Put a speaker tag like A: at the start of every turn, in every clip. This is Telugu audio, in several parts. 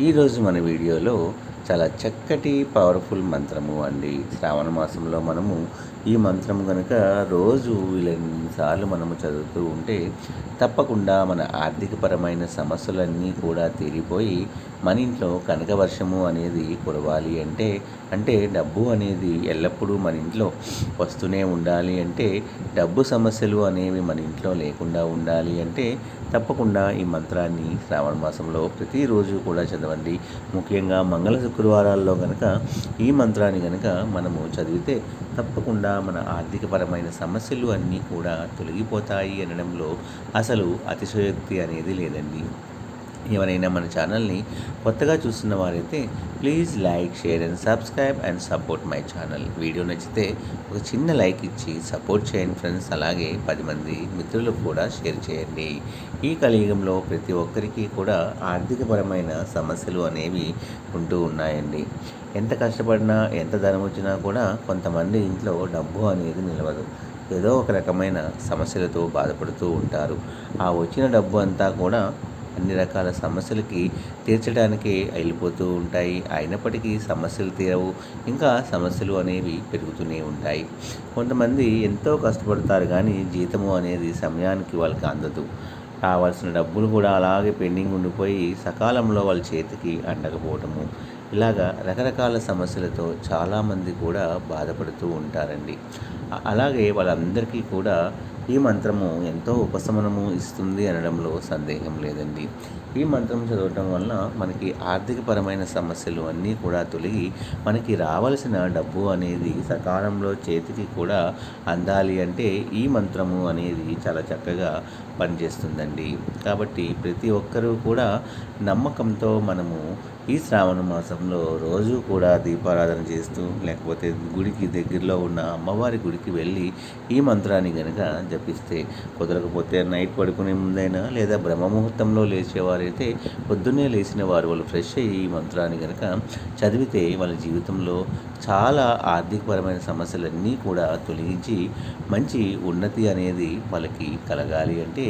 A: ఈరోజు మన వీడియోలో చాలా చక్కటి పవర్ఫుల్ మంత్రము అండి. శ్రావణ మాసంలో మనము ఈ మంత్రం కనుక రోజు వీలన్నిసార్లు మనము చదువుతూ ఉంటే తప్పకుండా మన ఆర్థికపరమైన సమస్యలన్నీ కూడా తీరిపోయి మన ఇంట్లో కనక వర్షము అనేది కురవాలి అంటే అంటే డబ్బు అనేది ఎల్లప్పుడూ మన ఇంట్లో వస్తూనే ఉండాలి అంటే డబ్బు సమస్యలు అనేవి మన ఇంట్లో లేకుండా ఉండాలి అంటే తప్పకుండా ఈ మంత్రాన్ని శ్రావణ మాసంలో ప్రతిరోజు కూడా చెందవండి ముఖ్యంగా మంగళ శుక్రవారాల్లో కనుక ఈ మంత్రాన్ని కనుక మనము చదివితే తప్పకుండా మన ఆర్థికపరమైన సమస్యలు అన్నీ కూడా తొలగిపోతాయి అనడంలో అసలు అతిశయోక్తి అనేది లేదండి. ఎవరైనా మన ఛానల్ని కొత్తగా చూస్తున్న వారైతే please like share and subscribe and support my channel. Video నచ్చితే ఒక చిన్న లైక్ ఇచ్చి సపోర్ట్ చేయండి ఫ్రెండ్స్. అలాగే పది మంది మిత్రులకు కూడా షేర్ చేయండి. ఈ కలియుగంలో ప్రతి ఒక్కరికి కూడా ఆర్థికపరమైన సమస్యలు అనేవి ఉంటూ ఉన్నాయండి. ఎంత కష్టపడినా ఎంత ధనం వచ్చినా కూడా కొంతమంది ఇంట్లో డబ్బు అనేది నిలవదు. ఏదో ఒక రకమైన సమస్యలతో బాధపడుతూ ఉంటారు. ఆ వచ్చిన డబ్బు అంతా కూడా అన్ని రకాల సమస్యలకి తీర్చడానికి వెళ్ళిపోతూ ఉంటాయి. అయినప్పటికీ సమస్యలు తీరవు. ఇంకా సమస్యలు అనేవి పెరుగుతూనే ఉంటాయి. కొంతమంది ఎంతో కష్టపడతారు కానీ జీతము అనేది సమయానికి వాళ్ళకి అందదు. రావాల్సిన డబ్బులు కూడా అలాగే పెండింగ్ ఉండిపోయి సకాలంలో వాళ్ళ చేతికి అందకపోవటము ఇలాగా రకరకాల సమస్యలతో చాలామంది కూడా బాధపడుతూ ఉంటారండి. అలాగే వాళ్ళందరికీ కూడా ఈ మంత్రము ఎంతో ఉపశమనము ఇస్తుంది అనడంలో సందేహం లేదండి. ఈ మంత్రం చదవటం వల్ల మనకి ఆర్థికపరమైన సమస్యలు అన్నీ కూడా తొలగి మనకి రావలసిన డబ్బు అనేది సకాలంలో చేతికి కూడా అందాలి అంటే ఈ మంత్రము అనేది చాలా చక్కగా పనిచేస్తుందండి. కాబట్టి ప్రతి ఒక్కరూ కూడా నమ్మకంతో మనము ఈ శ్రావణ మాసంలో రోజు కూడా దీపారాధన చేస్తూ లేకపోతే గుడికి దగ్గరలో ఉన్న అమ్మవారి గుడికి వెళ్ళి ఈ మంత్రాన్ని కనుక జపిస్తే కుదరకపోతే నైట్ పడుకునే ముందైనా లేదా బ్రహ్మముహూర్తంలో లేచేవారైతే పొద్దున్నే లేచిన వారు వాళ్ళు ఫ్రెష్ అయ్యి ఈ మంత్రాన్ని కనుక చదివితే వాళ్ళ జీవితంలో చాలా ఆర్థికపరమైన సమస్యలన్నీ కూడా తొలగించి మంచి ఉన్నతి అనేది వాళ్ళకి కలగాలి అంటే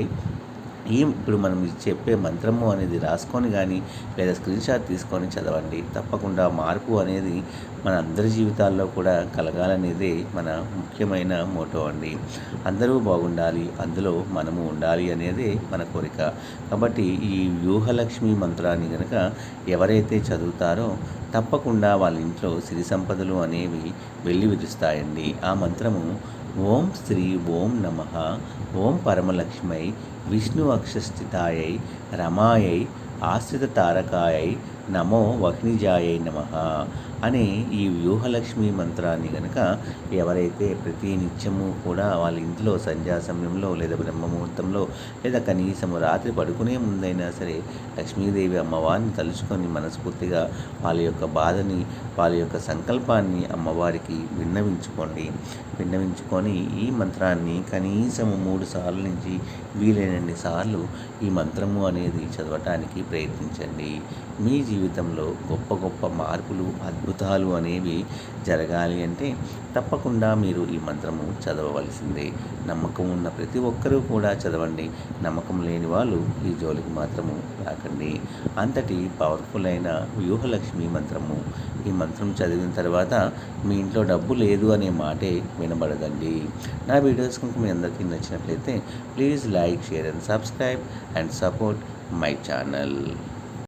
A: ఈ ఇప్పుడు మనం చెప్పే మంత్రము అనేది రాసుకొని కానీ లేదా స్క్రీన్ షాట్ తీసుకొని చదవండి. తప్పకుండా మార్పు అనేది మన అందరి జీవితాల్లో కూడా కలగాలనేదే మన ముఖ్యమైన మోటో అండి. అందరూ బాగుండాలి అందులో మనము ఉండాలి అనేదే మన కోరిక. కాబట్టి ఈ వ్యూహలక్ష్మి మంత్రాన్ని కనుక ఎవరైతే చదువుతారో తప్పకుండా వాళ్ళ ఇంట్లో సిరి సంపదలు అనేవి వెళ్ళి విరుస్తాయండి ఆ మంత్రము ఓం శ్రీ ఓం నమ. ఓం పరమలక్ష్మై విష్ణు అక్షస్థితాయై రమాయై ఆశ్రిత తారకాయై నమో వహ్నిజాయై నమ అనే ఈ వ్యూహలక్ష్మి మంత్రాన్ని కనుక ఎవరైతే ప్రతి నిత్యము కూడా వాళ్ళ ఇంట్లో సంధ్యా సమయంలో లేదా బ్రహ్మముహూర్తంలో లేదా కనీసం రాత్రి పడుకునే ముందైనా సరే లక్ష్మీదేవి అమ్మవారిని తలుచుకొని మనస్ఫూర్తిగా వాళ్ళ యొక్క బాధని వాళ్ళ యొక్క సంకల్పాన్ని అమ్మవారికి విన్నవించుకోండి. విన్నవించుకొని ఈ మంత్రాన్ని కనీసం మూడు సార్లు నుంచి వీలైనన్ని సార్లు ఈ మంత్రము అనేది చదవటానికి ప్రయత్నించండి. మీ జీవితంలో గొప్ప గొప్ప మార్పులు అద్భుతాలు అనేవి జరగాలి అంటే తప్పకుండా మీరు ఈ మంత్రము చదవవలసిందే. నమ్మకం ఉన్న ప్రతి ఒక్కరూ కూడా చదవండి. నమ్మకం లేని వాళ్ళు ఈ జోలికి మాత్రము రాకండి. అంతటి పవర్ఫుల్ అయిన వ్యూహలక్ష్మి మంత్రము. ఈ మంత్రం చదివిన తర్వాత మీ ఇంట్లో డబ్బు లేదు అనే మాటే వినబడదండి. నా వీడియోస్ కనుక మీ అందరికీ నచ్చినట్లయితే please like share and subscribe and support my channel.